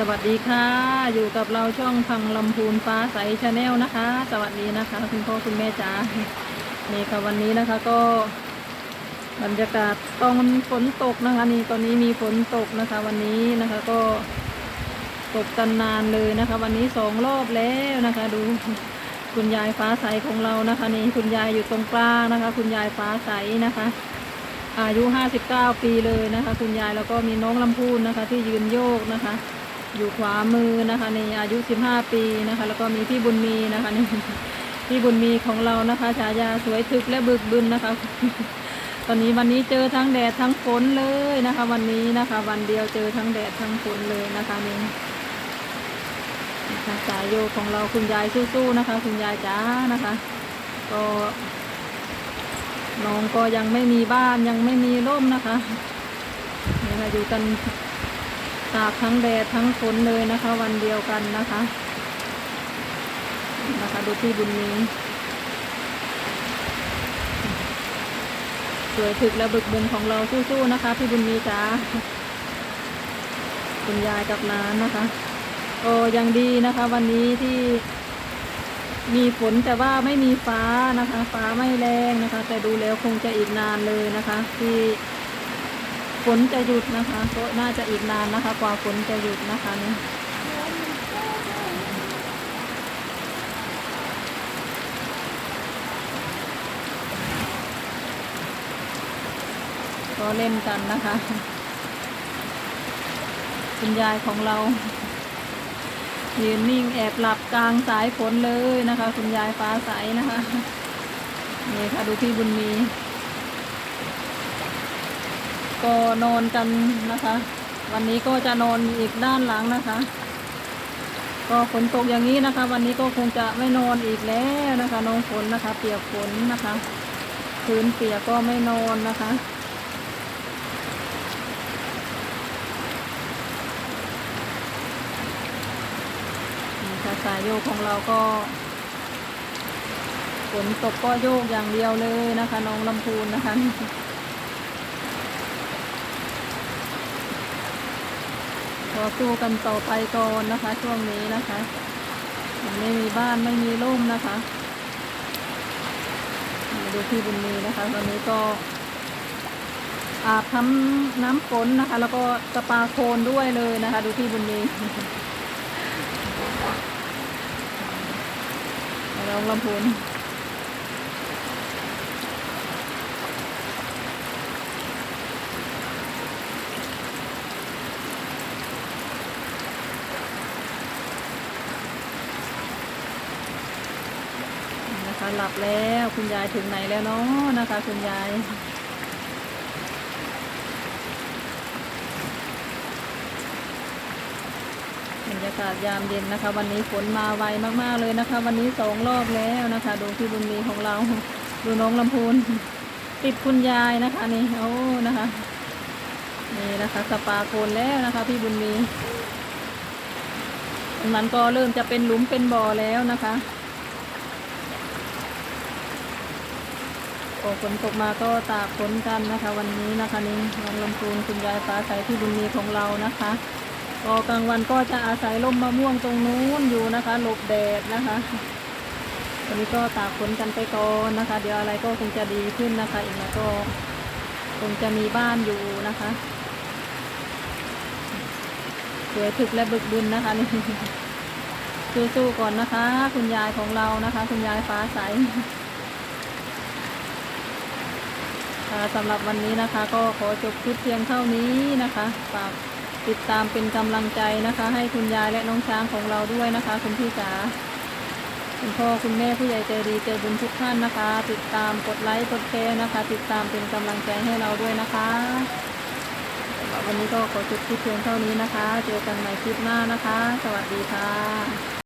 สวัสดีค่ะ อยู่กับเราช่องพังลำพูนฟ้าใสชาแนลนะคะ สวัสดีนะคะ คุณพ่อคุณแม่จ๋านี่ค่ะวันนี้นะคะก็ บรรยากาศตอนฝนตกนะคะนี่ตอนนี้มีฝนตกนะคะ วันนี้นะคะก็ตกกันนานเลยนะคะ วันนี้สองรอบแล้วนะคะ ดูคุณยายฟ้าใสของเรานะคะ นี่คุณยายอยู่ตรงกลางนะคะ คุณยายฟ้าใสนะคะอายุ 59 ปีเลยนะคะ คุณยายแล้วก็มีน้องลำพูนนะคะ ที่ยืนโยกนะคะ อยู่ขวามือนะคะในอายุ 15 ปีนะคะ แล้วก็มีพี่บุญมีนะคะนี่พี่บุญมีของเรานะคะฉายาสวยถึกและบึกบึนนะคะ ตอนนี้วันนี้เจอทั้งแดดทั้งฝนเลยนะคะ วันนี้นะคะ วันเดียวเจอทั้งแดดทั้งฝนเลยนะคะนี่นะคะสายโยของเราคุณยายสู้ๆนะคะ คุณยายจ้านะคะ ก็น้องก็ยังไม่มีบ้านยังไม่มีร่มนะคะนี่ค่ะอยู่กัน ตากทั้งแดดทั้งฝนเลยนะคะ วันเดียวกันนะคะนะคะดูที่บุญมีสวยถึกและบึกบึนของเราสู้ๆนะคะพี่บุญมีจ้าคุณยายกับน้านนะคะก็ยังดีนะคะ วันนี้ที่มีฝนแต่ว่าไม่มีฟ้านะคะ ฟ้าไม่แรงนะคะ แต่ดูแล้วคงจะอีกนานเลยนะคะ ที่ นจะหยุดนะคะก็น่าจะอีกนานนะคะ กว่าฝนจะหยุดนะคะนี่ก็เล่นกันนะคะคุณยายของเรายืนนิ่งแอบหลับกลางสายฝนเลยนะคะ คุณยายฟ้าใสนะคะนี่ค่ะดูพี่บุญมี ก็นอนกันนะคะ วันนี้ก็จะนอนอีกด้านหลังนะคะ ก็ฝนตกอย่างนี้นะคะ วันนี้ก็คงจะไม่นอนอีกแล้วนะคะน้องฝนนะคะ เปียกฝนนะคะพื้นเปียกก็ไม่นอนนะคะค่ะสายโยกของเราก็ฝนตกก็โยกอย่างเดียวเลยนะคะ น้องลำพูนนะคะ ขอสู้กันต่อไปก่อนนะคะ ช่วงนี้นะคะไม่มีบ้านไม่มีร่มนะคะมาดูพี่บุญมีนะคะตอนนี้ก็อาบทำน้ำฝนนะคะ แล้วก็สปาโคลนด้วยเลยนะคะ ดูพี่บุญมีน้องลำพูน หลับแล้วคุณยายถึงไหนแล้วเนาะนะคะ คุณยายบรรยากาศยามเย็นนะคะ วันนี้ฝนมาไวมากๆเลยนะคะ วันนี้สองรอบแล้วนะคะ ดูพี่บุญมีของเราดูน้องลำพูนติดคุณยายนะคะนี่โอ้นะคะ นี่นะคะสปาโคนแล้วนะคะ พี่บุญมีตรงนั้นก็เริ่มจะเป็นหลุมเป็นบ่อแล้วนะคะ ฝนตกมาก็ตากฝนกันนะคะ วันนี้นะคะนี่น้องลำพูนคุณยายฟ้าใสพี่บุญมีของเรานะคะก็กลางวันก็จะอาศัยร่มมะม่วงตรงนู้นอยู่นะคะ หลบแดดนะคะวันนี้ก็ตากฝนกันไปก่อนนะคะ เดี๋ยวอะไรก็คงจะดีขึ้นนะคะอีกหน่อยก็คงจะมีบ้านอยู่นะคะสวยถึกและบึกบึนนะคะนี่สู้ๆก่อนนะคะ คุณยายของเรานะคะ คุณยายฟ้าใสค่ะ สำหรับวันนี้นะคะ ก็ขอจบคลิปเพียงเท่านี้นะคะฝากติดตามเป็นกำลังใจนะคะ ให้คุณยายและน้องช้างของเราด้วยนะคะ คุณพี่จ๋าคุณพ่อคุณแม่ผู้ใหญ่ใจดีใจบุญทุกท่านนะคะ ติดตามกดไลค์กดแชร์นะคะ ติดตามเป็นกำลังใจให้เราด้วยนะคะสำหรับวันนี้ก็ขอจบคลิปเพียงเท่านี้นะคะ เจอกันใหม่คลิปหน้านะคะ สวัสดีค่ะ